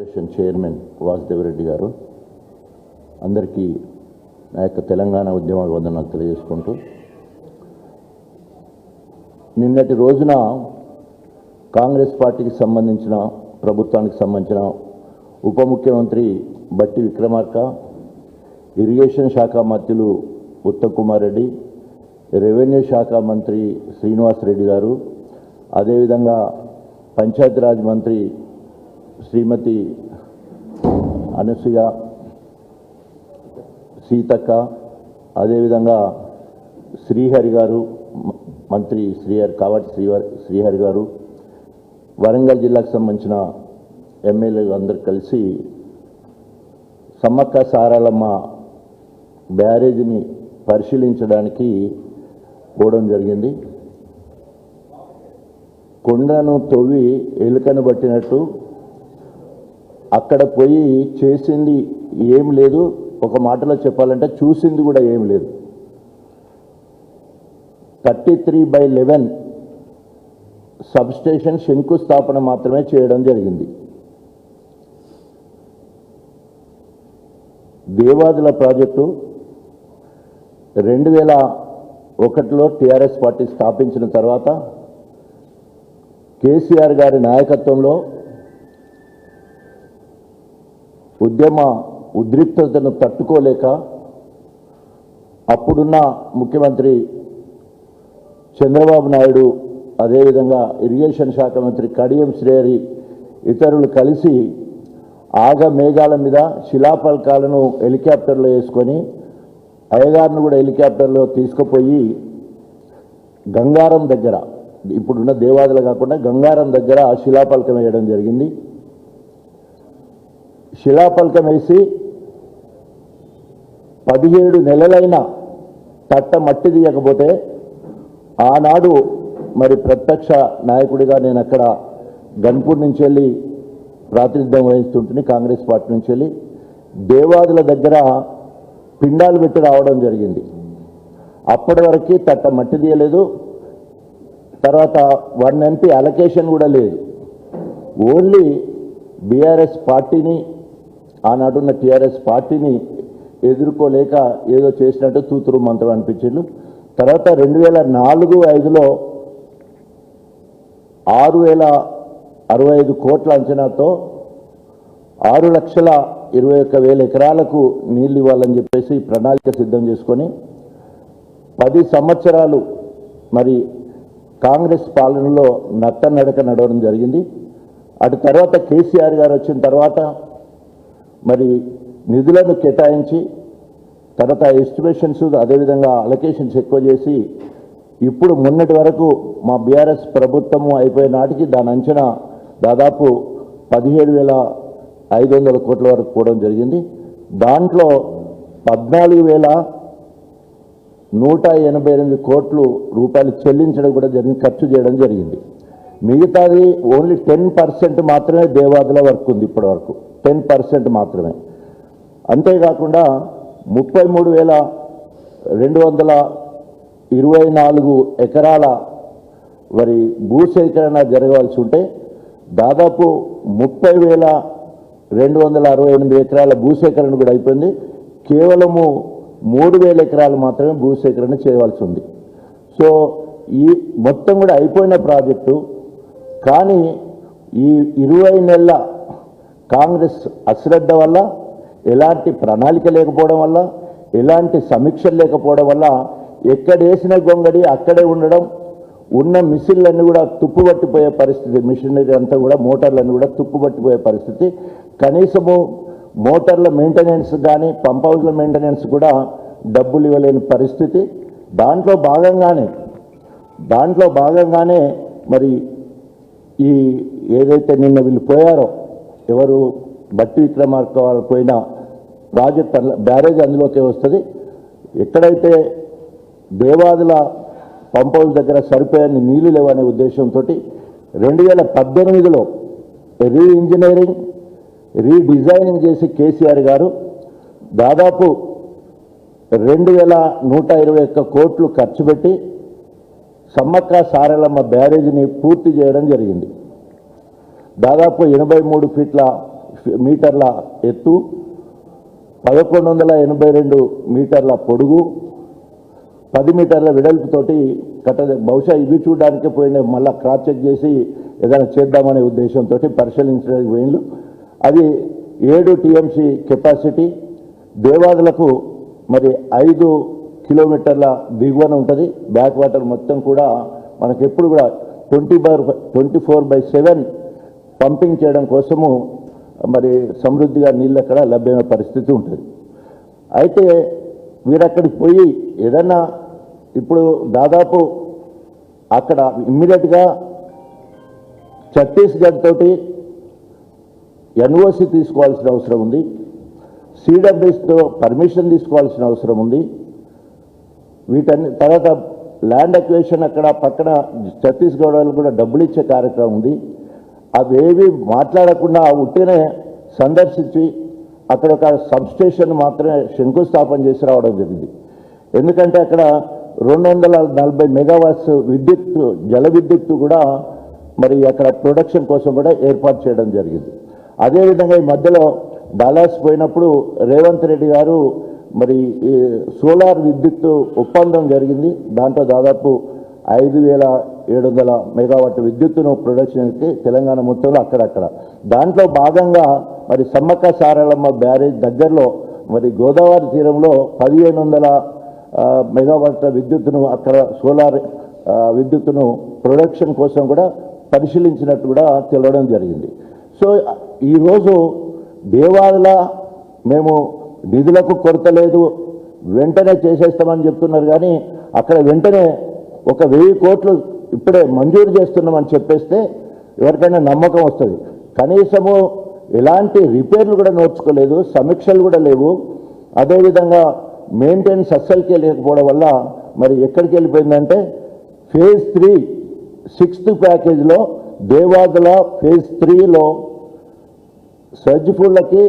Corporation chairman Vasudeva Reddy గారు అందరికీ నా యొక్క తెలంగాణ ఉద్యమ వందనాలు తెలియజేసుకుంటూ నిన్నటి రోజున కాంగ్రెస్ పార్టీకి సంబంధించిన ప్రభుత్వానికి సంబంధించిన ఉప ముఖ్యమంత్రి బట్టి విక్రమార్క ఇరిగేషన్ శాఖ మంత్రులు ఉత్తమ్ కుమార్ రెడ్డి రెవెన్యూ శాఖ మంత్రి శ్రీనివాస్ రెడ్డి గారు అదేవిధంగా పంచాయతీరాజ్ మంత్రి శ్రీమతి అనసూయ సీతక్క అదేవిధంగా శ్రీహరి గారు మంత్రి శ్రీహరి కావటి శ్రీహరి శ్రీహరి గారు వరంగల్ జిల్లాకు సంబంధించిన ఎమ్మెల్యేలు అందరు కలిసి సమ్మక్క సారాలమ్మ బ్యారేజీని పరిశీలించడానికి పోవడం జరిగింది. కొండను తొవ్వి ఎలుకను పట్టినట్టు అక్కడ పోయి చేసింది ఏం లేదు. ఒక మాటలో చెప్పాలంటే చూసింది కూడా ఏం లేదు. Thirty three by eleven substation శంకుస్థాపన మాత్రమే చేయడం జరిగింది. దేవాదుల ప్రాజెక్టు రెండు వేల ఒకటిలో టీఆర్ఎస్ పార్టీ స్థాపించిన తర్వాత కేసీఆర్ గారి నాయకత్వంలో ఉద్యమ ఉద్రిక్తతను తట్టుకోలేక అప్పుడున్న ముఖ్యమంత్రి చంద్రబాబు నాయుడు అదేవిధంగా ఇరిగేషన్ శాఖ మంత్రి కడియం శ్రేయరి ఇతరులు కలిసి ఆగ మేఘాల మీద శిలాఫలకాలను హెలికాప్టర్లో వేసుకొని అయ్యగారిని కూడా హెలికాప్టర్లో తీసుకుపోయి గంగారం దగ్గర ఇప్పుడున్న దేవాదులు కాకుండా గంగారం దగ్గర శిలాఫలకం వేయడం జరిగింది. శిలాఫలకం వేసి పదిహేడు నెలలైన తట్ట మట్టి తీయకపోతే ఆనాడు మరి ప్రత్యక్ష నాయకుడిగా నేను అక్కడ గన్పూర్ నుంచి వెళ్ళి ప్రాతినిధ్యం వహిస్తుంటుంది కాంగ్రెస్ పార్టీ నుంచి వెళ్ళి దేవాదుల దగ్గర పిండాలు పెట్టి రావడం జరిగింది. అప్పటి వరకు తట్ట మట్టి తీయలేదు. తర్వాత వన్ ఎంపీ అలొకేషన్ కూడా లేదు. ఓన్లీ బీఆర్ఎస్ పార్టీని ఆనాడున్న టీఆర్ఎస్ పార్టీని ఎదుర్కోలేక ఏదో చేసినట్టు తూతురు మంత్రం అనిపించిండు తర్వాత రెండు వేల నాలుగు ఐదులో ఆరు వేల అరవై ఐదు కోట్ల అంచనాతో ఆరు లక్షల ఇరవై ఒక్క వేల ఎకరాలకు నీళ్ళు ఇవ్వాలని చెప్పేసి ప్రణాళిక సిద్ధం చేసుకొని పది సంవత్సరాలు మరి కాంగ్రెస్ పాలనలో నత్త నడక నడవడం జరిగింది. అటు తర్వాత కేసీఆర్ గారు వచ్చిన తర్వాత మరి నిధులను కేటాయించి తర్వాత ఎస్టిమేషన్స్ అదేవిధంగా అలొకేషన్స్ ఎక్కువ చేసి ఇప్పుడు మొన్నటి వరకు మా బీఆర్ఎస్ ప్రభుత్వము అయిపోయిన నాటికి దాని అంచనా దాదాపు పదిహేడు వేల ఐదు వందల కోట్ల వరకు పోవడం జరిగింది. దాంట్లో పద్నాలుగు వేల నూట ఎనభై ఎనిమిది కోట్లు రూపాయలు చెల్లించడం కూడా జరిగింది ఖర్చు చేయడం జరిగింది. మిగతాది ఓన్లీ టెన్ పర్సెంట్ మాత్రమే దేవాదుల వర్క్ ఉంది ఇప్పటి వరకు. టెన్ పర్సెంట్ మాత్రమే. అంతేకాకుండా ముప్పై మూడు వేల రెండు వందల ఇరవై నాలుగు ఎకరాల మరి భూసేకరణ జరగవలసి ఉంటే దాదాపు ముప్పై వేల రెండు వందల అరవై ఎనిమిది ఎకరాల భూసేకరణ కూడా అయిపోయింది. కేవలము మూడు వేల ఎకరాలు మాత్రమే భూసేకరణ చేయవలసి ఉంది. సో ఈ మొత్తం కూడా అయిపోయిన ప్రాజెక్టు కానీ ఈ ఇరవై నెలల కాంగ్రెస్ అశ్రద్ధ వల్ల ఎలాంటి ప్రణాళిక లేకపోవడం వల్ల ఎలాంటి సమీక్షలు లేకపోవడం వల్ల ఎక్కడ వేసిన గొంగడి అక్కడే ఉండడం ఉన్న మిషన్లన్నీ కూడా తుప్పుపట్టిపోయే పరిస్థితి మిషనరీ అంతా కూడా మోటార్లన్నీ కూడా తుప్పుపట్టిపోయే పరిస్థితి. కనీసము మోటార్ల మెయింటెనెన్స్ కానీ పంప్ హౌస్ల మెయింటెనెన్స్ కూడా డబ్బులు ఇవ్వలేని పరిస్థితి. దాంట్లో భాగంగానే దాంట్లో భాగంగానే మరి ఈ ఏదైతే నిన్న వీళ్ళు పోయారో ఎవరు బట్టి విక్రమార్క వాళ్ళు పోయిన ప్రాజెక్ట్ అందులో బ్యారేజ్ అందులోకే వస్తుంది. ఎక్కడైతే దేవాదుల పంప్ హౌస్ దగ్గర సరిపోయని నీళ్ళు లేవనే ఉద్దేశంతో రెండు వేల పద్దెనిమిదిలో రీ ఇంజనీరింగ్ రీడిజైనింగ్ చేసి కేసీఆర్ గారు దాదాపు రెండు వేల నూట ఇరవై ఒక్క కోట్లు ఖర్చు పెట్టి సమ్మక్క సారలమ్మ బ్యారేజీని పూర్తి చేయడం జరిగింది. దాదాపు ఎనభై మూడు ఫీట్ల మీటర్ల ఎత్తు పదకొండు వందల ఎనభై రెండు మీటర్ల పొడుగు పది మీటర్ల వెడల్పుతోటి కట్ట బహుశా ఇవి చూడడానికి పోయిన మళ్ళీ క్రాస్ చెక్ చేసి ఏదైనా చేద్దామనే ఉద్దేశంతో పరిశీలించడానికి పోయిండ్రు అది ఏడు టీఎంసీ కెపాసిటీ దేవాదులకు మరి ఐదు కిలోమీటర్ల దిగువన ఉంటుంది. బ్యాక్ వాటర్ మొత్తం కూడా మనకి ఎప్పుడు కూడా twenty by twenty four by seven pumping చేయడం కోసము మరి సమృద్ధిగా నీళ్ళు అక్కడ లభ్యమైన పరిస్థితి ఉంటుంది. అయితే వీరక్కడికి పోయి ఏదన్నా ఇప్పుడు దాదాపు అక్కడ ఇమ్మీడియట్గా ఛత్తీస్గఢ్ తోటి ఎన్ఓసి తీసుకోవాల్సిన అవసరం ఉంది. సిడబ్ల్యూస్తో పర్మిషన్ తీసుకోవాల్సిన అవసరం ఉంది. వీటన్ని తర్వాత ల్యాండ్ అక్వేషన్ అక్కడ పక్కన ఛత్తీస్గఢ్ వాళ్ళు కూడా డబ్బులు ఇచ్చే కార్యక్రమం ఉంది. అవేవి మాట్లాడకుండా ఉట్టినే సందర్శించి అక్కడ ఒక సబ్స్టేషన్ మాత్రమే శంకుస్థాపన చేసి రావడం జరిగింది. ఎందుకంటే అక్కడ రెండు వందల నలభై మెగావాట్స్ విద్యుత్ జల విద్యుత్తు కూడా మరి అక్కడ ప్రొడక్షన్ కోసం కూడా ఏర్పాటు చేయడం జరిగింది. అదేవిధంగా ఈ మధ్యలో డాలాస్ పోయినప్పుడు రేవంత్ రెడ్డి గారు మరి ఈ సోలార్ విద్యుత్ ఒప్పందం జరిగింది. దాంట్లో దాదాపు ఐదు వేల ఏడు వందల మెగావాట్ విద్యుత్తును ప్రొడక్షన్కి తెలంగాణ మొత్తంలో అక్కడక్కడ. దాంట్లో భాగంగా మరి సమ్మక్క సారలమ్మ బ్యారేజ్ దగ్గరలో మరి గోదావరి తీరంలో పదిహేను వందల మెగావాట్ల విద్యుత్తును అక్కడ సోలార్ విద్యుత్తును ప్రొడక్షన్ కోసం కూడా పరిశీలించినట్టు కూడా తెలవడం జరిగింది. సో ఈరోజు దేవాలయ మేము నిధులకు కొరత లేదు. వెంటనే చేసేస్తామని చెప్తున్నారు కానీ అక్కడ వెంటనే ఒక వెయ్యి కోట్లు ఇప్పుడే మంజూరు చేస్తున్నామని చెప్పేస్తే ఎవరికైనా నమ్మకం వస్తుంది. కనీసము ఎలాంటి రిపేర్లు కూడా నోచుకోలేదు సమీక్షలు కూడా లేవు. అదేవిధంగా మెయింటెనెన్స్ అస్సలకే లేకపోవడం వల్ల మరి ఎక్కడికి వెళ్ళిపోయిందంటే ఫేజ్ త్రీ సిక్స్త్ ప్యాకేజ్లో దేవాదుల ఫేజ్ త్రీలో సర్జిఫుళ్ళకి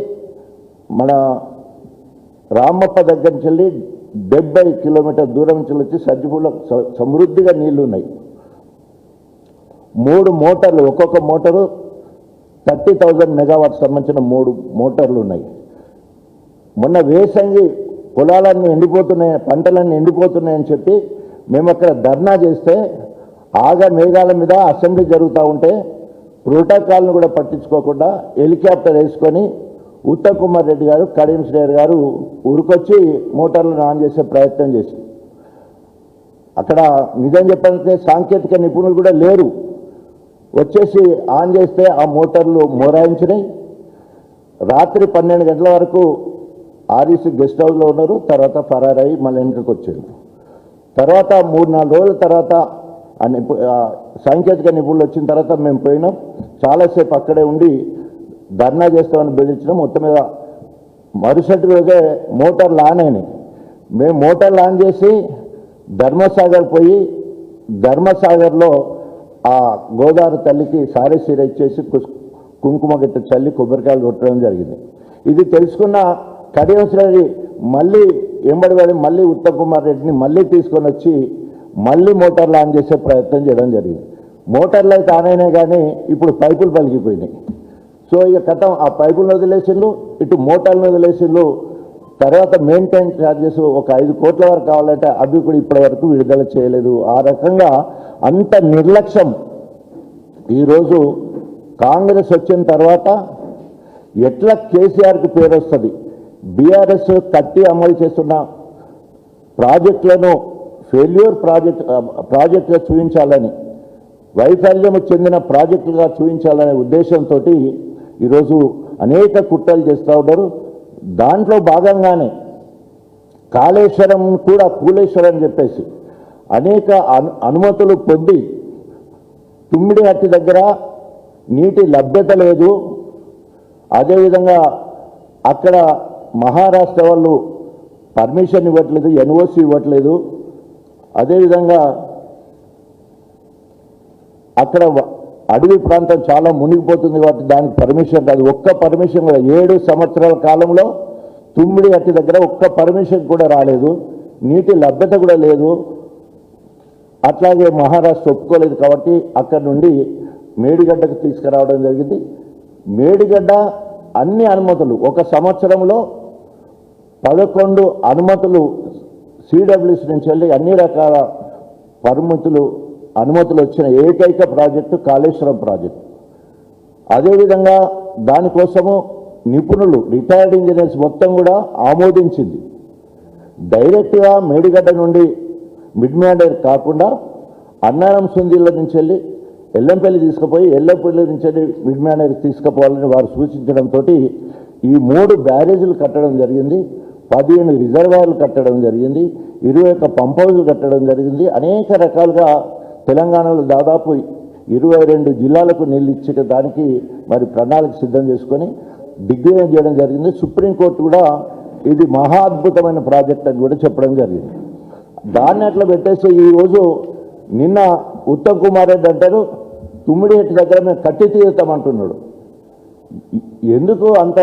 మన రామప్ప దగ్గర నుంచి వెళ్ళి డెబ్బై కిలోమీటర్ దూరం నుంచి వచ్చి సర్జిఫుల్లో స- సమృద్ధిగా నీళ్ళు ఉన్నాయి మూడు మోటార్లు ఒక్కొక్క మోటారు థర్టీ థౌజండ్ మెగావాట్ సంబంధించిన మూడు మోటార్లు ఉన్నాయి. మొన్న వేసంగి పొలాలన్నీ ఎండిపోతున్నాయి పంటలన్నీ ఎండిపోతున్నాయని చెప్పి మేము అక్కడ ధర్నా చేస్తే ఆగ మేఘాల మీద అసెంబ్లీ జరుగుతూ ఉంటే ప్రోటోకాల్ను కూడా పట్టించుకోకుండా హెలికాప్టర్ వేసుకొని ఉత్తమ్ కుమార్ రెడ్డి గారు కరీం శ్రేయర్ గారు ఊరికొచ్చి మోటార్లను ఆన్ చేసే ప్రయత్నం చేసి అక్కడ నిజం చెప్పాలంటే సాంకేతిక నిపుణులు కూడా లేరు. వచ్చేసి ఆన్ చేస్తే ఆ మోటార్లు మోరాయించినాయి. రాత్రి పన్నెండు గంటల వరకు ఆర్ఈసీ గెస్ట్ హౌస్లో ఉన్నారు. తర్వాత ఫరారయ్యి మళ్ళీ వెనుకకు వచ్చారు. తర్వాత మూడు నాలుగు రోజుల తర్వాత ఆ సాంకేతిక నిపుణులు వచ్చిన తర్వాత మేము పోయినాం. చాలాసేపు అక్కడే ఉండి ధర్నా చేస్తామని బెదిరించడం మొత్తం మీద మరుసటి రోజే మోటార్లు ఆన్ అయినాయి. మేము మోటార్లు ఆన్ చేసి ధర్మసాగర్ పోయి ధర్మసాగర్లో ఆ గోదావరి తల్లికి సారీ సీర ఇచ్చేసి కుస్- కుంకుమ గిట్ట చల్లి కొబ్బరికాయలు కొట్టడం జరిగింది. ఇది తెలుసుకున్న కడియంశ్రీ మళ్ళీ ఎంబడి వెళ్ళి మళ్ళీ ఉత్తమ్ కుమార్ రెడ్డిని మళ్ళీ తీసుకొని వచ్చి మళ్ళీ మోటార్లు ఆన్ చేసే ప్రయత్నం చేయడం జరిగింది. మోటార్లు అయితే ఆన్ అయినాయి కానీ ఇప్పుడు పైపులు పలిగిపోయినాయి సో ఇక కథం ఆ పైపులను వదిలేసిండ్రు ఇటు మోటార్లను వదిలేసిండ్రు తర్వాత మెయింటైన్ ఛార్జెస్ ఒక ఐదు కోట్ల వరకు కావాలంటే అవి కూడా ఇప్పటి వరకు విడుదల చేయలేదు. ఆ రకంగా అంత నిర్లక్ష్యం. ఈరోజు కాంగ్రెస్ వచ్చిన తర్వాత ఎట్లా కేసీఆర్కి పేరు వస్తుంది? బీఆర్ఎస్ కట్టి అమలు చేస్తున్న ప్రాజెక్టులను ఫెయిల్యూర్ ప్రాజెక్ట్ ప్రాజెక్టుగా చూపించాలని వైఫల్యం చెందిన ప్రాజెక్టుగా చూపించాలనే ఉద్దేశంతో ఈరోజు అనేక కుట్రలు చేస్తూ ఉన్నారు. దాంట్లో భాగంగానే కాళేశ్వరం కూడా కూలేశ్వరం అని చెప్పేసి అనేక అను అనుమతులు పొంది తుమ్మిడి హట్టి దగ్గర నీటి లభ్యత లేదు. అదేవిధంగా అక్కడ మహారాష్ట్ర వాళ్ళు పర్మిషన్ ఇవ్వట్లేదు ఎన్ఓసి ఇవ్వట్లేదు. అదేవిధంగా అక్కడ అడవి ప్రాంతం చాలా మునిగిపోతుంది కాబట్టి దానికి పర్మిషన్ కాదు. ఒక్క పర్మిషన్ కూడా. ఏడు సంవత్సరాల కాలంలో తుమ్మిడి హట్టి దగ్గర ఒక్క పర్మిషన్ కూడా రాలేదు. నీటి లభ్యత కూడా లేదు. అట్లాగే మహారాష్ట్ర ఒప్పుకోలేదు కాబట్టి అక్కడ నుండి మేడిగడ్డకు తీసుకురావడం జరిగింది. మేడిగడ్డ అన్ని అనుమతులు. ఒక సంవత్సరంలో పదకొండు అనుమతులు సిడబ్ల్యూసి నుంచి వెళ్ళి అన్ని రకాల పరిమితులు అనుమతులు వచ్చిన ఏకైక ప్రాజెక్టు కాళేశ్వరం ప్రాజెక్టు. అదేవిధంగా దానికోసము నిపుణులు రిటైర్డ్ ఇంజనీర్స్ మొత్తం కూడా ఆమోదించింది. డైరెక్ట్గా మేడిగడ్డ నుండి మిడ్ మ్యాండర్ కాకుండా అన్నారం సుందిళ్ళ నుంచి వెళ్ళి ఎల్లంపల్లి తీసుకుపోయి ఎల్లంపల్లి నుంచి వెళ్ళి మిడ్ మ్యాండర్ తీసుకుపోవాలని వారు సూచించడంతో ఈ మూడు బ్యారేజీలు కట్టడం జరిగింది పదిహేను రిజర్వాయర్లు కట్టడం జరిగింది ఇరవై ఒక్క పంప్ హౌజులు కట్టడం జరిగింది అనేక రకాలుగా తెలంగాణలో దాదాపు ఇరవై రెండు జిల్లాలకు నీళ్ళు ఇచ్చే దానికి మరి ప్రణాళిక సిద్ధం చేసుకొని డిగ్రీ చేయడం జరిగింది. సుప్రీంకోర్టు కూడా ఇది మహా అద్భుతమైన ప్రాజెక్ట్ అని కూడా చెప్పడం జరిగింది. దాన్ని అట్లా పెట్టేసి ఈరోజు నిన్న ఉత్తమ్ కుమార్ రెడ్డి అంటారు తుమ్మిడిహెట్టి దగ్గర మేము కట్టి తీరుతామంటున్నాడు. ఎందుకు అంత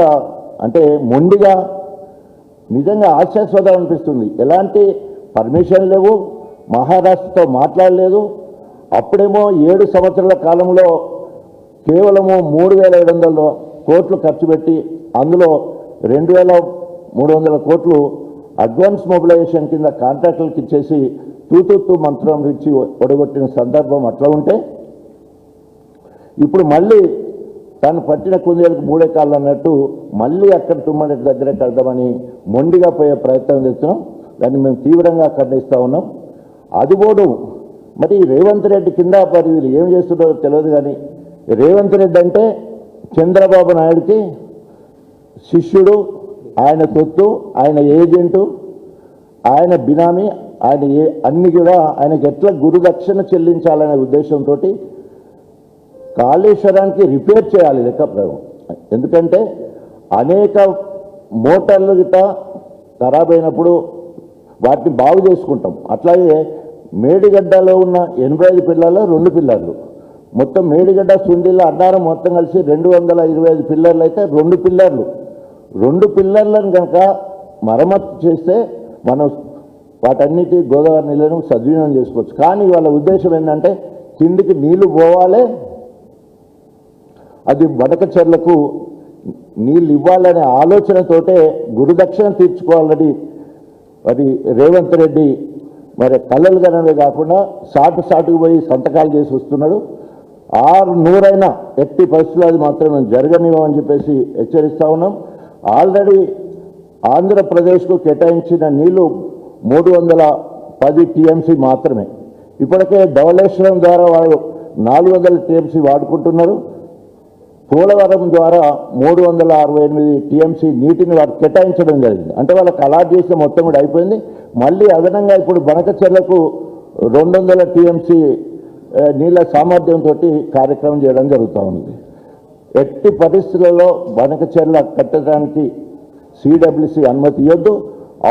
అంటే మొండిగా? నిజంగా ఆశాస్పదం అనిపిస్తుంది. ఎలాంటి పర్మిషన్ లేవు మహారాష్ట్రతో మాట్లాడలేదు అప్పుడేమో ఏడు సంవత్సరాల కాలంలో కేవలము మూడు వేల ఏడు వందల కోట్లు ఖర్చు పెట్టి అందులో రెండు వేల మూడు వందల కోట్లు అడ్వాన్స్ మొబిలైజేషన్ కింద కాంట్రాక్టులకు ఇచ్చేసి తూతూతూ మంత్రం ఇచ్చి ఒడగొట్టిన సందర్భం అట్లా ఉంటే ఇప్పుడు మళ్ళీ తను పట్టిన కుందేలకు మూడే కాళ్ళు అన్నట్టు మళ్ళీ అక్కడ తుమ్మడి దగ్గరే కడదామని మొండిగా పోయే ప్రయత్నం చేస్తున్నాం. దాన్ని మేము తీవ్రంగా ఖండిస్తూ ఉన్నాం. అది కూడా మరి రేవంత్ రెడ్డి కింద పరిధులు ఏం చేస్తున్నారో తెలియదు కానీ రేవంత్ రెడ్డి అంటే చంద్రబాబు నాయుడికి శిష్యుడు ఆయన తొత్తు ఆయన ఏజెంటు ఆయన బినామీ ఆయన ఏ అన్ని కూడా ఆయనకి ఎట్లా గురుదక్షిణ చెల్లించాలనే ఉద్దేశంతో కాళేశ్వరానికి రిపేర్ చేయాలి లెక్క ప్రయోగం ఎందుకంటే అనేక మోటార్లు గిట్ట ఖరాబ్ అయినప్పుడు వాటిని బాగు చేసుకుంటాం. అట్లాగే మేడిగడ్డలో ఉన్న ఎనభై ఐదు పిల్లల్లో రెండు పిల్లర్లు. మొత్తం మేడిగడ్డ సుందిల్ల అడ్డారం మొత్తం కలిసి రెండు వందల ఇరవై ఐదు పిల్లర్లు అయితే రెండు పిల్లర్లు. రెండు పిల్లర్లను కనుక మరమ్మతు చేస్తే మనం వాటన్నిటి గోదావరి నీళ్ళను సద్వినియోగం చేసుకోవచ్చు. కానీ వాళ్ళ ఉద్దేశం ఏంటంటే కిందికి నీళ్ళు పోవాలి. అది బడక చెర్లకు నీళ్ళు ఇవ్వాలనే ఆలోచనతోటే గురుదక్షిణ తీర్చుకోవాలని అది రేవంత్ రెడ్డి మరి కళ్ళలు కనవే కాకుండా సాటు సాటుకు పోయి సంతకాలు చేసి వస్తున్నాడు. ఆరు నూరైనా ఎట్టి పరిస్థితులు అది మాత్రం మేము జరగనివ్వమని చెప్పేసి హెచ్చరిస్తూ ఉన్నాం. ఆల్రెడీ ఆంధ్రప్రదేశ్కు కేటాయించిన నీళ్ళు మూడు వందల పది టీఎంసీ మాత్రమే. ఇప్పటికే ధవళేశ్వరం ద్వారా వాళ్ళు నాలుగు వందల టీఎంసీ వాడుకుంటున్నారు. పోలవరం ద్వారా మూడు వందల అరవై ఎనిమిది టీఎంసీ నీటిని వారు కేటాయించడం జరిగింది. అంటే వాళ్ళకి అలాట్ చేసిన మొత్తం కూడా అయిపోయింది. మళ్ళీ అదనంగా ఇప్పుడు బనకచెర్లకు రెండు వందల టీఎంసీ నీళ్ళ సామర్థ్యంతో కార్యక్రమం చేయడం జరుగుతూ ఉంది ఎట్టి పరిస్థితులలో బనకచెర్ల కట్టడానికి సిడబ్ల్యూసి అనుమతి ఇవ్వద్దు.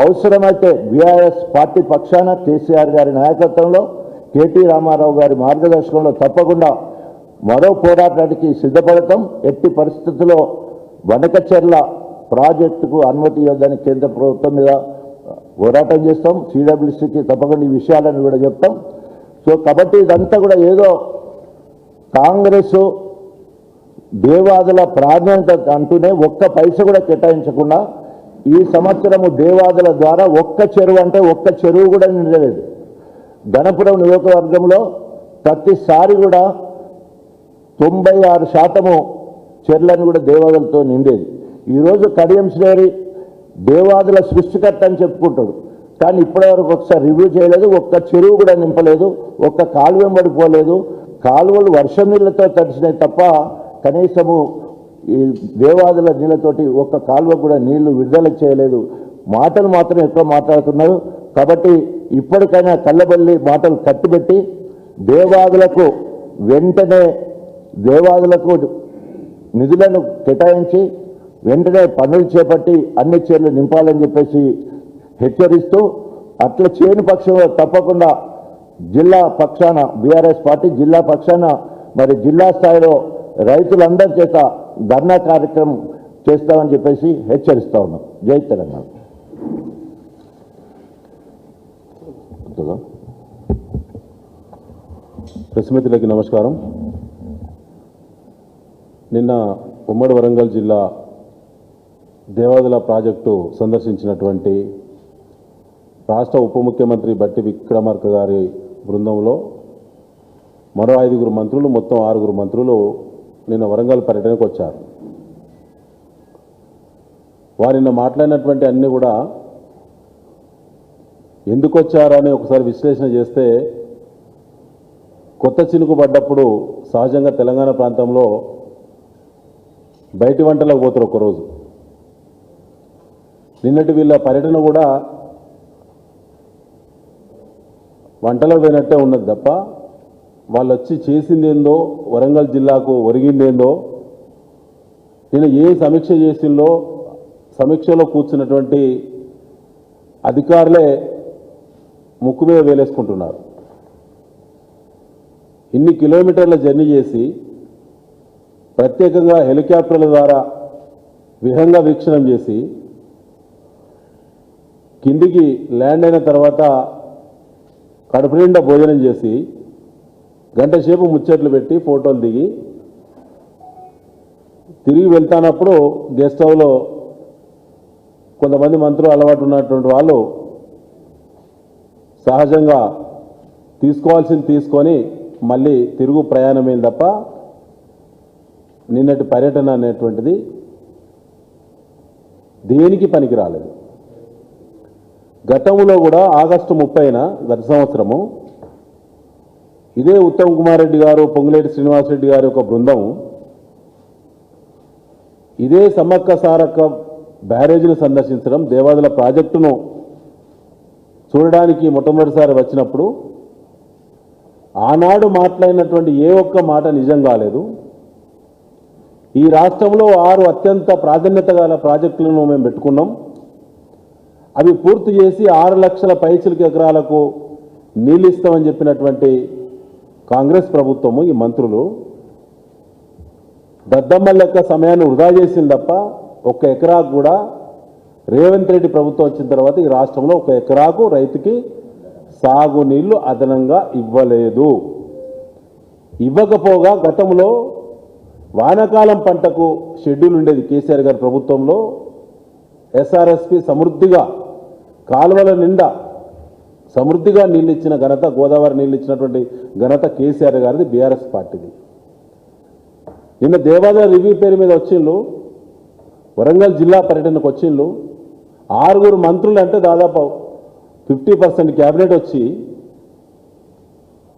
అవసరమైతే బీఆర్ఎస్ పార్టీ పక్షాన కేసీఆర్ గారి నాయకత్వంలో కేటీ రామారావు గారి మార్గదర్శకంలో తప్పకుండా మరో పోరాటానికి సిద్ధపడతాం ఎట్టి పరిస్థితుల్లో వనకచెర్ల ప్రాజెక్టుకు అనుమతి ఇవ్వదని కేంద్ర ప్రభుత్వం మీద పోరాటం చేస్తాం. సిడబ్ల్యూసీకి తప్పకుండా ఈ విషయాలను కూడా చెప్తాం. సో కాబట్టి ఇదంతా కూడా ఏదో కాంగ్రెస్ దేవాదుల ప్రాధాన్యత అంటూనే ఒక్క పైస కూడా కేటాయించకుండా ఈ సంవత్సరము దేవాదుల ద్వారా ఒక్క చెరువు అంటే ఒక్క చెరువు కూడా నిండలేదు గణపురం నియోజకవర్గంలో ప్రతిసారి కూడా తొంభై ఆరు శాతము చెర్లను కూడా దేవాదులతో నిండేది. ఈరోజు కడియం శ్రేరి దేవాదుల సృష్టికర్త అని చెప్పుకుంటాడు. కానీ ఇప్పటివరకు ఒకసారి రివ్యూ చేయలేదు ఒక్క చెరువు కూడా నింపలేదు ఒక్క కాలువ పడిపోలేదు. కాలువలు వర్షం నీళ్ళతో తడిచినాయి తప్ప కనీసము ఈ దేవాదుల నీళ్ళతోటి ఒక్క కాలువ కూడా నీళ్ళు విడుదల చేయలేదు. మాటలు మాత్రం ఎక్కువ మాట్లాడుతున్నారు. కాబట్టి ఇప్పటికైనా కళ్ళబల్లి మాటలు కట్టుబెట్టి దేవాదులకు వెంటనే దేవాదులకు నిధులను కేటాయించి వెంటనే పనులు చేపట్టి అన్ని చీరలు నింపాలని చెప్పేసి హెచ్చరిస్తూ అట్లా చేయని పక్షంలో తప్పకుండా జిల్లా పక్షాన బీఆర్ఎస్ పార్టీ జిల్లా పక్షాన మరి జిల్లా స్థాయిలో రైతులందరి చేత ధర్నా కార్యక్రమం చేస్తామని చెప్పేసి హెచ్చరిస్తా ఉన్నాం. జై తెలంగాణ. ఉంటుందా? ప్రెస్ మిత్రులకి నమస్కారం. నిన్న ఉమ్మడి వరంగల్ జిల్లా దేవాదుల ప్రాజెక్టు సందర్శించినటువంటి రాష్ట్ర ఉప ముఖ్యమంత్రి బట్టి విక్రమార్క గారి బృందంలో మరో ఐదుగురు మంత్రులు మొత్తం ఆరుగురు మంత్రులు నిన్న వరంగల్ పర్యటనకు వచ్చారు. వారిని మాట్లాడినటువంటి అన్నీ కూడా ఎందుకు వచ్చారని ఒకసారి విశ్లేషణ చేస్తే కొత్త చినుకు పడ్డప్పుడు సహజంగా తెలంగాణ ప్రాంతంలో బయటి వంటలకు పోతారు ఒకరోజు. నిన్నటి వీళ్ళ పర్యటన కూడా వంటలో పోయినట్టే ఉన్నది తప్ప వాళ్ళు వచ్చి చేసిందేందో వరంగల్ జిల్లాకు ఒరిగిందేందో నేను ఏ సమీక్ష చేసిందో సమీక్షలో కూర్చున్నటువంటి అధికారులే ముక్కు మీద వేలేసుకుంటున్నారు. ఇన్ని కిలోమీటర్ల జర్నీ చేసి ప్రత్యేకంగా హెలికాప్టర్ల ద్వారా విహంగ వీక్షణం చేసి కిందికి ల్యాండ్ అయిన తర్వాత కడుపు నిండా భోజనం చేసి గంటసేపు ముచ్చట్లు పెట్టి ఫోటోలు దిగి తిరిగి వెళ్తానప్పుడు గెస్ట్ హౌస్లో కొంతమంది మంత్రులు అలవాటు ఉన్నటువంటి వాళ్ళు సహజంగా తీసుకోవాల్సింది తీసుకొని మళ్ళీ తిరుగు ప్రయాణమైంది తప్ప నిన్నటి పర్యటన అనేటువంటిది దేనికి పనికి రాలేదు గతంలో కూడా ఆగస్టు ముప్పైన గత సంవత్సరము ఇదే ఉత్తమ్ కుమార్ రెడ్డి గారు పొంగులేటి శ్రీనివాసరెడ్డి గారి యొక్క బృందం ఇదే సమ్మక్క సారక్క బ్యారేజీని సందర్శించడం దేవాదుల ప్రాజెక్టును చూడడానికి మొట్టమొదటిసారి వచ్చినప్పుడు ఆనాడు మాట్లాడినటువంటి ఏ ఒక్క మాట నిజం కాలేదు. ఈ రాష్ట్రంలో ఆరు అత్యంత ప్రాధాన్యత గల ప్రాజెక్టులను మేము పెట్టుకున్నాం. అవి పూర్తి చేసి ఆరు లక్షల పైచిలకి ఎకరాలకు నీళ్ళు ఇస్తామని చెప్పినటువంటి కాంగ్రెస్ ప్రభుత్వము ఈ మంత్రులు దద్దమ్మ లెక్క సమయాన్ని వృధా చేసింది తప్ప ఒక్క ఎకరాకు కూడా రేవంత్ రెడ్డి ప్రభుత్వం వచ్చిన తర్వాత ఈ రాష్ట్రంలో ఒక ఎకరాకు రైతుకి సాగునీళ్ళు అదనంగా ఇవ్వలేదు. ఇవ్వకపోగా గతంలో వానాకాలం పంటకు షెడ్యూల్ ఉండేది కేసీఆర్ గారి ప్రభుత్వంలో. ఎస్ఆర్ఎస్పి సమృద్ధిగా కాలువల నిండా సమృద్ధిగా నీళ్ళు ఇచ్చిన ఘనత గోదావరి నీళ్ళు ఇచ్చినటువంటి ఘనత కేసీఆర్ గారిది బీఆర్ఎస్ పార్టీది. నిన్న దేవాదాయ రివ్యూ పేరు మీద వచ్చిండ్రు వరంగల్ జిల్లా పర్యటనకు వచ్చిండ్రు ఆరుగురు మంత్రులు అంటే దాదాపు ఫిఫ్టీ పర్సెంట్ క్యాబినెట్ వచ్చి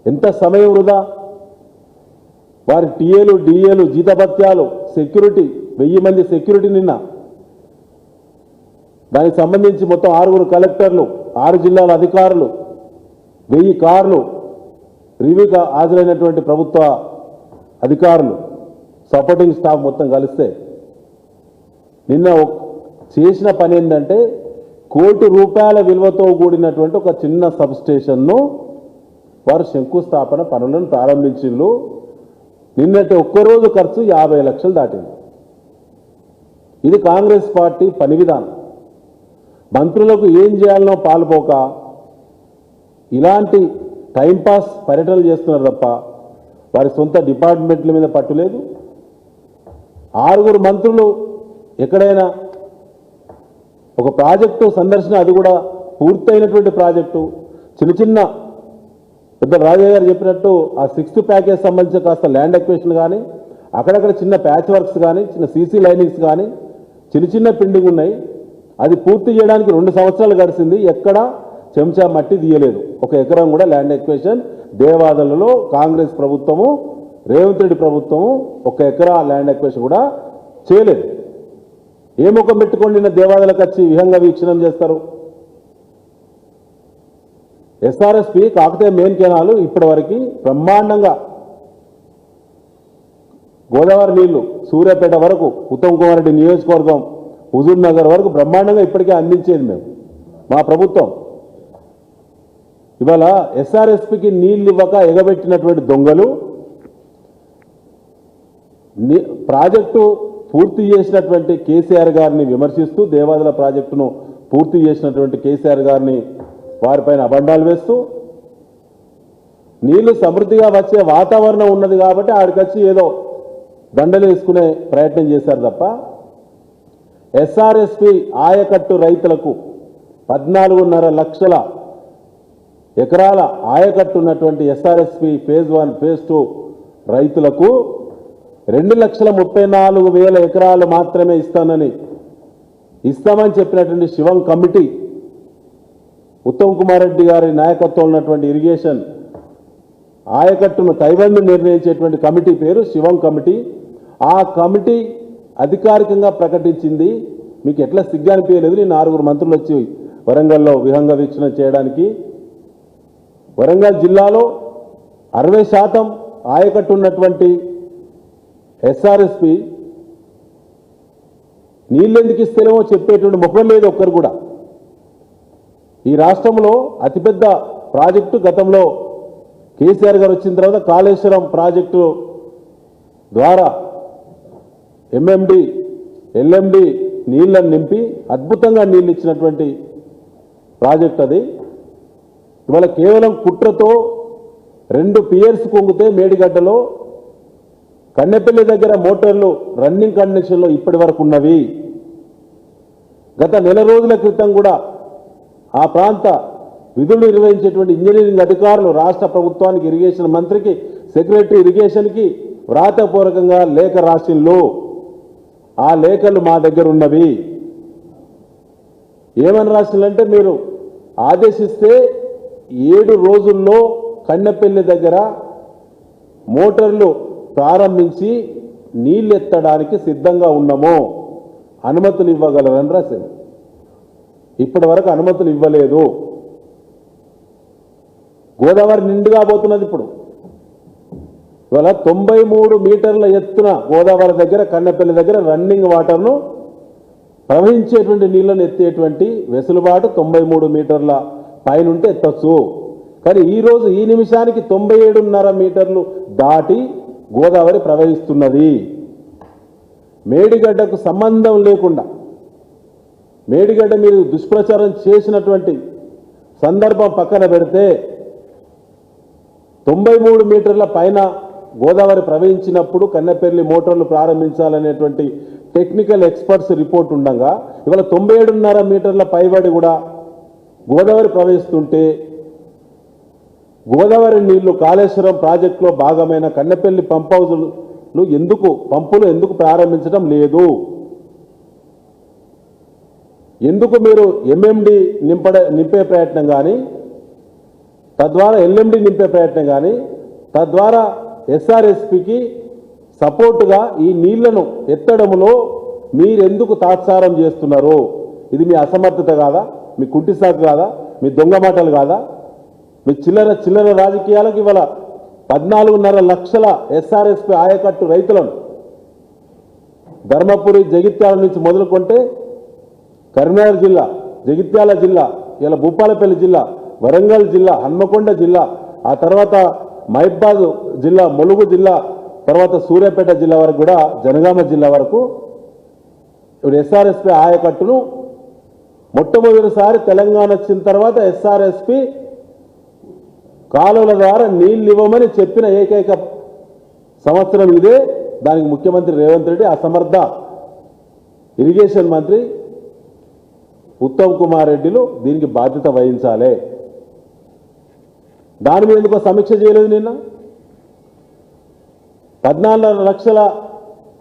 ఎంత సమయం వృధా? వారి టీఏలు డిఏలు జీతభత్యాలు సెక్యూరిటీ వెయ్యి మంది సెక్యూరిటీ నిన్న. దానికి సంబంధించి మొత్తం ఆరుగురు కలెక్టర్లు ఆరు జిల్లాల అధికారులు వెయ్యి కార్లు రివ్యూగా హాజరైనటువంటి ప్రభుత్వ అధికారులు సపోర్టింగ్ స్టాఫ్ మొత్తం కలిస్తే. నిన్న చేసిన పని ఏంటంటే కోటి రూపాయల విలువతో కూడినటువంటి ఒక చిన్న సబ్ స్టేషన్ను వారు శంకుస్థాపన పనులను ప్రారంభించిండ్రు. నిన్నటి ఒక్కరోజు ఖర్చు యాభై లక్షలు దాటింది. ఇది కాంగ్రెస్ పార్టీ పని విధానం మంత్రులకు ఏం చేయాలనో పాల్పోక ఇలాంటి టైంపాస్ పర్యటనలు చేస్తున్నారు తప్ప వారి సొంత డిపార్ట్మెంట్ల మీద పట్టులేదు ఆరుగురు మంత్రులు ఎక్కడైనా ఒక ప్రాజెక్టు సందర్శన అది కూడా పూర్తయినటువంటి ప్రాజెక్టు చిన్న చిన్న పెద్ద రాజయ్య గారు చెప్పినట్టు ఆ సిక్స్త్ ప్యాకేజ్ సంబంధించిన కాస్త ల్యాండ్ ఎక్వేషన్ కానీ అక్కడక్కడ చిన్న ప్యాచ్ వర్క్స్ కానీ చిన్న సీసీ లైనింగ్స్ కానీ చిన్న చిన్న పెండింగ్ ఉన్నాయి. అది పూర్తి చేయడానికి రెండు సంవత్సరాలు గడిచింది. ఎక్కడ? చెంచా మట్టి తీయలేదు. ఒక ఎకరం కూడా ల్యాండ్ ఎక్వేషన్ దేవాదలలో కాంగ్రెస్ ప్రభుత్వము రేవంత్ రెడ్డి ప్రభుత్వము ఒక ఎకరా ల్యాండ్ ఎక్వేషన్ కూడా చేయలేదు. ఏ ముఖం పెట్టుకొని దేవాదలకు వచ్చి విహంగ వీక్షణం చేస్తారు? ఎస్ఆర్ఎస్పి కాకతీయ మెయిన్ కెనాలు ఇప్పటి వరకు బ్రహ్మాండంగా గోదావరి నీళ్ళు సూర్యాపేట వరకు ఉత్తమ్ కుమార్ రెడ్డి నియోజకవర్గం హుజూర్ నగర్ వరకు బ్రహ్మాండంగా ఇప్పటికే అందించేది మేము మా ప్రభుత్వం. ఇవాళ ఎస్ఆర్ఎస్పికి నీళ్ళు ఇవ్వక ఎగబెట్టినటువంటి దొంగలు ప్రాజెక్టు పూర్తి చేసినటువంటి కేసీఆర్ గారిని విమర్శిస్తూ దేవాదుల ప్రాజెక్టును పూర్తి చేసినటువంటి కేసీఆర్ గారిని వారిపైన అబండాలు వేస్తూ నీళ్ళు సమృద్ధిగా వచ్చే వాతావరణం ఉన్నది కాబట్టి ఆడికొచ్చి ఏదో దండలు వేసుకునే ప్రయత్నం చేశారు తప్ప ఎస్ఆర్ఎస్పి ఆయకట్టు రైతులకు పద్నాలుగున్నర లక్షల ఎకరాల ఆయకట్టు ఉన్నటువంటి SRSP phase one phase two రైతులకు రెండు లక్షల ముప్పై నాలుగు వేల ఎకరాలు మాత్రమే ఇస్తానని ఇస్తామని చెప్పినటువంటి శివం కమిటీ ఉత్తమ్ కుమార్ రెడ్డి గారి నాయకత్వం ఉన్నటువంటి ఇరిగేషన్ ఆయకట్టును తైవన్ను నిర్ణయించేటువంటి కమిటీ పేరు శివం కమిటీ. ఆ కమిటీ అధికారికంగా ప్రకటించింది. మీకు ఎట్లా సిగ్గు అనిపించలేదు? నేను ఆరుగురు మంత్రులు వచ్చి వరంగల్లో విహంగ వీక్షణ చేయడానికి. వరంగల్ జిల్లాలో అరవై శాతం ఆయకట్టు ఉన్నటువంటి ఎస్ఆర్ఎస్పి నీళ్ళు ఎందుకు ఇస్తేనేమో చెప్పేటువంటి ముఖం లేదు ఒక్కరు కూడా ఈ రాష్ట్రంలో అతిపెద్ద ప్రాజెక్టు గతంలో కేసీఆర్ గారు వచ్చిన తర్వాత కాళేశ్వరం ప్రాజెక్టు ద్వారా ఎంఎండి ఎల్ఎండి నీళ్ళను నింపి అద్భుతంగా నీళ్ళు ఇచ్చినటువంటి ప్రాజెక్ట్ అది. ఇవాళ కేవలం కుట్రతో రెండు పియర్స్ పొంగితే మేడిగడ్డలో కన్నెపల్లి దగ్గర మోటార్లు రన్నింగ్ కండిషన్లో ఇప్పటి వరకు ఉన్నవి. గత నెల రోజుల క్రితం కూడా ఆ ప్రాంత విధులు నిర్వహించేటువంటి ఇంజనీరింగ్ అధికారులు రాష్ట్ర ప్రభుత్వానికి ఇరిగేషన్ మంత్రికి సెక్రటరీ ఇరిగేషన్కి వ్రాతపూర్వకంగా లేఖ రాసిన్లు ఆ లేఖలు మా దగ్గర ఉన్నవి. ఏమని రాసిందంటే మీరు ఆదేశిస్తే ఏడు రోజుల్లో కన్నెపల్లి దగ్గర మోటార్లు ప్రారంభించి నీళ్ళెత్తడానికి సిద్ధంగా ఉన్నాము. అనుమతులు ఇవ్వగలరని రాశారు. ఇప్పటి వరకు అనుమతులు ఇవ్వలేదు. గోదావరి నిండుగా పోతున్నది ఇప్పుడు. ఇవాళ తొంభై మూడు మీటర్ల ఎత్తున గోదావరి దగ్గర కన్నెపల్లి దగ్గర రన్నింగ్ వాటర్ను ప్రవహించేటువంటి నీళ్ళను ఎత్తేటువంటి వెసులుబాటు తొంభై మూడు మీటర్ల పైనుంటే ఎత్తచ్చు. కానీ ఈ రోజు ఈ నిమిషానికి తొంభై ఏడున్నర మీటర్లు దాటి గోదావరి ప్రవహిస్తున్నది. మేడిగడ్డకు సంబంధం లేకుండా మేడిగడ్డ మీరు దుష్ప్రచారం చేసినటువంటి సందర్భం పక్కన పెడితే తొంభై మూడు మీటర్ల పైన గోదావరి ప్రవహించినప్పుడు కన్నెపల్లి మోటార్లు ప్రారంభించాలనేటువంటి టెక్నికల్ ఎక్స్పర్ట్స్ రిపోర్ట్ ఉండగా ఇవాళ తొంభై ఏడున్నర మీటర్ల పైబడి కూడా గోదావరి ప్రవహిస్తుంటే గోదావరి నీళ్ళు కాళేశ్వరం ప్రాజెక్టులో భాగమైన కన్నెపల్లి పంప్ హౌజులు ఎందుకు పంపులు ఎందుకు ప్రారంభించడం లేదు? ఎందుకు మీరు ఎంఎండి నింపడ నింపే ప్రయత్నం కానీ తద్వారా ఎల్ఎండి నింపే ప్రయత్నం కానీ తద్వారా ఎస్ఆర్ఎస్పికి సపోర్టుగా ఈ నీళ్ళను ఎత్తడంలో మీరెందుకు తాత్సారం చేస్తున్నారు ఇది మీ అసమర్థత కాదా? మీ కుంటి సాకు కాదా? మీ దొంగ మాటలు కాదా? మీ చిల్లర చిల్లర రాజకీయాలకు ఇవాళ పద్నాలుగున్నర లక్షల ఎస్ఆర్ఎస్పి ఆయకట్టు రైతులను ధర్మపురి జగిత్యాల నుంచి మొదలుకొంటే కరీంనగర్ జిల్లా జగిత్యాల జిల్లా ఇలా భూపాలపల్లి జిల్లా వరంగల్ జిల్లా హన్మకొండ జిల్లా ఆ తర్వాత మహిబాద్ జిల్లా ములుగు జిల్లా తర్వాత సూర్యాపేట జిల్లా వరకు కూడా జనగామ జిల్లా వరకు ఇప్పుడు ఎస్ఆర్ఎస్పి ఆయకట్టును మొట్టమొదటిసారి తెలంగాణ వచ్చిన తర్వాత ఎస్ఆర్ఎస్పి కాలువల ద్వారా నీళ్ళు ఇవ్వమని చెప్పిన ఏకైక సంవత్సరం ఇదే. దానికి ముఖ్యమంత్రి రేవంత్ రెడ్డి అసమర్థ ఇరిగేషన్ మంత్రి ఉత్తమ్ కుమార్ రెడ్డిలు దీనికి బాధ్యత వహించాలి. దాని మీద ఎందుకో సమీక్ష చేయలేదు నిన్న? పద్నాలుగు లక్షల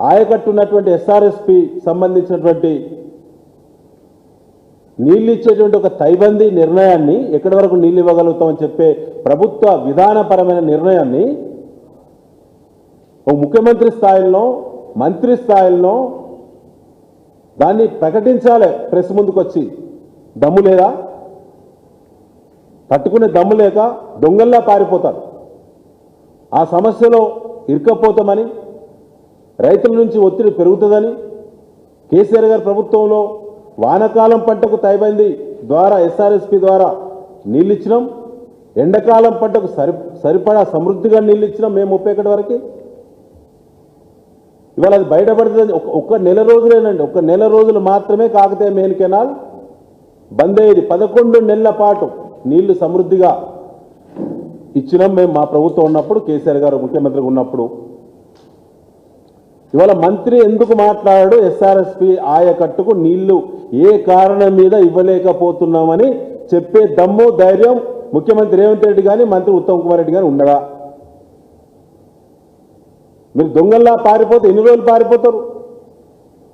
ఆయకట్టు ఉన్నటువంటి ఎస్ఆర్ఎస్పి సంబంధించినటువంటి నీళ్ళు ఇచ్చేటువంటి ఒక తైబందీ నిర్ణయాన్ని ఎక్కడి వరకు నీళ్ళు ఇవ్వగలుగుతామని చెప్పే ప్రభుత్వ విధానపరమైన నిర్ణయాన్ని ఒక ముఖ్యమంత్రి స్థాయిలో మంత్రి స్థాయిలో దాన్ని ప్రకటించాలి ప్రెస్ ముందుకు వచ్చి దమ్ము లేదా? పట్టుకునే దమ్ము లేక దొంగల్లా పారిపోతారు. ఆ సమస్యలో ఇరుక్కపోతామని రైతుల నుంచి ఒత్తిడి పెరుగుతుందని కేసీఆర్ గారి ప్రభుత్వంలో వానకాలం పంటకు తైబంది ద్వారా ఎస్ఆర్ఎస్పి ద్వారా నీళ్ళు ఇచ్చినాం ఎండాకాలం పంటకు సరి సరిపడా సమృద్ధిగా నీళ్ళు ఇచ్చినాం మేము ముప్పై ఒకటి వరకు. ఇవాళ అది బయటపడుతుంది ఒక- ఒక్క నెల రోజులేనండి. ఒక్క నెల రోజులు మాత్రమే కాకతీయ మెయిన్ కెనాల్. బంద్ అయ్యేది పదకొండు నెలల పాటు నీళ్ళు సమృద్ధిగా ఇచ్చినాం మేము మా ప్రభుత్వం ఉన్నప్పుడు కేసీఆర్ గారు ముఖ్యమంత్రిగా ఉన్నప్పుడు. ఇవాళ మంత్రి ఎందుకు మాట్లాడాడు? ఎస్ఆర్ఎస్పి ఆయకట్టుకు నీళ్ళు ఏ కారణం మీద ఇవ్వలేకపోతున్నామని చెప్పే దమ్ము ధైర్యం ముఖ్యమంత్రి రేవంత్ రెడ్డి కానీ మంత్రి ఉత్తమ్ కుమార్ రెడ్డి కానీ ఉండదా మీరు దొంగల్లా పారిపోతే ఎన్ని రోజులు పారిపోతారు?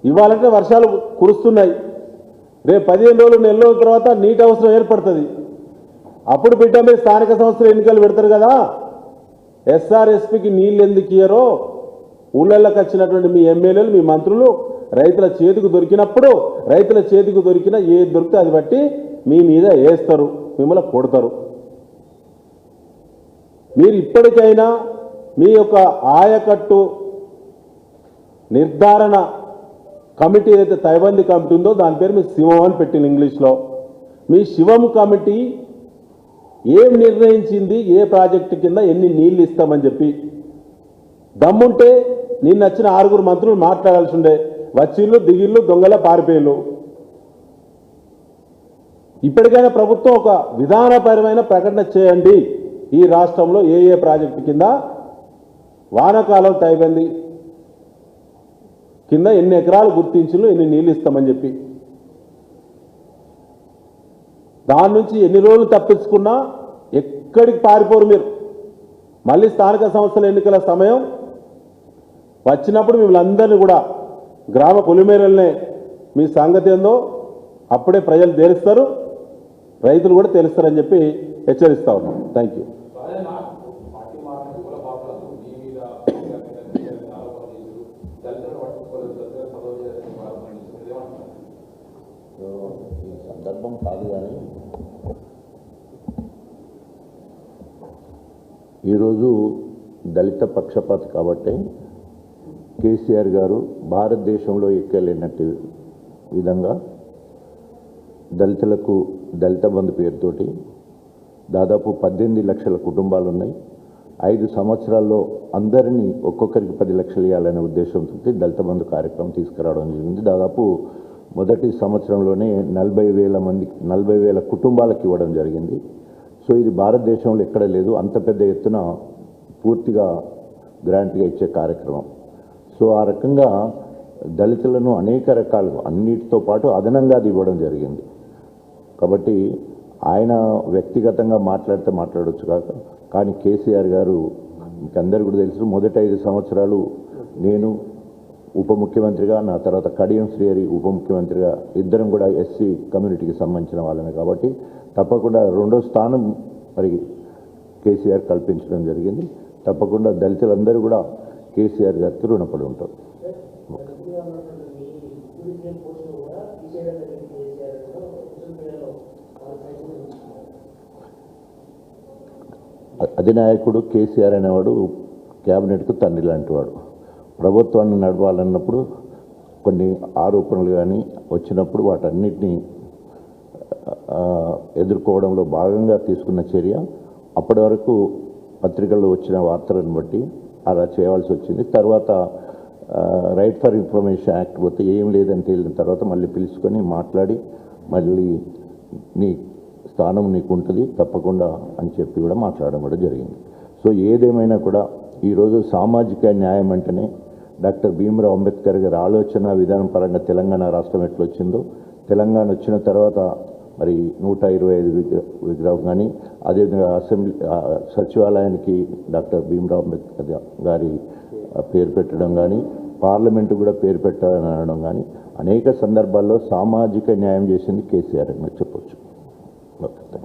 ఇవ్వాలంటే వర్షాలు కురుస్తున్నాయి. రేపు పదిహేను రోజులు నెల రోజుల తర్వాత నీటి అవసరం ఏర్పడుతుంది. అప్పుడు బిడ్డ మీరు స్థానిక సంస్థల ఎన్నికలు పెడతారు కదా? ఎస్ఆర్ఎస్పికి నీళ్ళు ఎందుకు ఇయ్యరో? ఊళ్ళల్లోకి వచ్చినటువంటి మీ ఎమ్మెల్యేలు మీ మంత్రులు రైతుల చేతికి దొరికినప్పుడు రైతుల చేతికి దొరికిన ఏది దొరికితే అది బట్టి మీ మీద వేస్తారు మిమ్మల్ని కొడతారు. మీరు ఇప్పటికైనా మీ యొక్క ఆయకట్టు నిర్ధారణ కమిటీ ఏదైతే తైబంది కమిటీ ఉందో దాని పేరు మీ శివం అని పెట్టింది ఇంగ్లీష్లో. మీ శివం కమిటీ ఏం నిర్ణయించింది ఏ ప్రాజెక్టు కింద ఎన్ని నీళ్ళు ఇస్తామని చెప్పి. దమ్ముంటే నిన్న వచ్చిన ఆరుగురు మంత్రులు మాట్లాడాల్సి ఉండే వచ్చిళ్ళు దిగిళ్ళు దొంగల పారిపోయిళ్ళు. ఇప్పటికైనా ప్రభుత్వం ఒక విధానపరమైన ప్రకటన చేయండి. ఈ రాష్ట్రంలో ఏ ఏ ప్రాజెక్టు కింద వానాకాలం తైబంది కింద ఎన్ని ఎకరాలు గుర్తించులు ఎన్ని నీళ్ళు ఇస్తామని చెప్పి. దాని నుంచి ఎన్ని రోజులు తప్పించుకున్నా ఎక్కడికి పారిపోరు మీరు. మళ్ళీ స్థానిక సంస్థల ఎన్నికల సమయం వచ్చినప్పుడు మిమ్మల్ని అందరినీ కూడా గ్రామ పొలిమేరల్నే మీ సంగతి ఏందో అప్పుడే ప్రజలు తెలుస్తారు రైతులు కూడా తెలుస్తారని చెప్పి హెచ్చరిస్తా ఉన్నాం. థ్యాంక్ యూ పార్టీ మారిన కుల పాపలకు మీ మీద ఆరోపణలు చేశారు దళితులను పట్టుకోలేదు దళితులను చదువు చేయాలని ఆరోపణలు చేశారు ఏమంటారు సో ఈ సందర్భం కాదు కానీ ఈరోజు దళిత పక్షపాతి కాబట్టి కేసీఆర్ గారు భారతదేశంలో ఎక్కలేనట్టు విధంగా దళితులకు దళిత బంధు పేరుతోటి దాదాపు పద్దెనిమిది లక్షల కుటుంబాలు ఉన్నాయి ఐదు సంవత్సరాల్లో అందరినీ ఒక్కొక్కరికి పది లక్షలు ఇవ్వాలనే ఉద్దేశంతో దళిత బంధు కార్యక్రమం తీసుకురావడం జరిగింది. దాదాపు మొదటి సంవత్సరంలోనే నలభై వేల మంది నలభై వేల కుటుంబాలకు ఇవ్వడం జరిగింది. సో ఇది భారతదేశంలో ఎక్కడ లేదు. అంత పెద్ద ఎత్తున పూర్తిగా గ్రాంట్గా ఇచ్చే కార్యక్రమం. సో ఆ రకంగా దళితులను అనేక రకాలుగా అన్నిటితో పాటు అదనంగా అది ఇవ్వడం జరిగింది. కాబట్టి ఆయన వ్యక్తిగతంగా మాట్లాడితే మాట్లాడొచ్చు కాక కానీ కేసీఆర్ గారు మీకు అందరికీ కూడా తెలుసు మొదటి ఐదు సంవత్సరాలు నేను ఉప ముఖ్యమంత్రిగా నా తర్వాత కడియం శ్రీహరి ఉప ముఖ్యమంత్రిగా ఇద్దరం కూడా ఎస్సీ కమ్యూనిటీకి సంబంధించిన వాళ్ళమే కాబట్టి తప్పకుండా రెండో స్థానం మరి కేసీఆర్ కల్పించడం జరిగింది. తప్పకుండా దళితులందరూ కూడా కేసీఆర్ గారికి రుణపడి ఉంటారు అధినాయకుడు కేసీఆర్ అనేవాడు క్యాబినెట్కు తండ్రి లాంటివాడు. ప్రభుత్వాన్ని నడవాలన్నప్పుడు కొన్ని ఆరోపణలు కానీ వచ్చినప్పుడు వాటన్నిటినీ ఎదుర్కోవడంలో భాగంగా తీసుకున్న చర్య. అప్పటి వరకు పత్రికల్లో వచ్చిన వార్తలను బట్టి అలా చేయాల్సి వచ్చింది. తర్వాత రైట్ ఫర్ ఇన్ఫర్మేషన్ యాక్ట్ పోతే ఏం లేదని తేలిన తర్వాత మళ్ళీ పిలుచుకొని మాట్లాడి మళ్ళీ నీ స్థానం నీకు ఉంటుంది తప్పకుండా అని చెప్పి కూడా మాట్లాడడం కూడా జరిగింది. సో ఏదేమైనా కూడా ఈరోజు సామాజిక న్యాయం అంటేనే డాక్టర్ భీమరావు అంబేద్కర్ గారి ఆలోచన విధానం పరంగా తెలంగాణ రాష్ట్రం ఎట్లొచ్చిందో తెలంగాణ వచ్చిన తర్వాత మరి నూట ఇరవై ఐదు విగ్రహం కానీ అదేవిధంగా అసెంబ్లీ సచివాలయానికి డాక్టర్ భీమరావు అంబేద్కర్ గారి పేరు పెట్టడం కానీ పార్లమెంటు కూడా పేరు పెట్టాలని అనడం కానీ అనేక సందర్భాల్లో సామాజిక న్యాయం చేసింది కేసీఆర్ అని చెప్పొచ్చు. Okay thank you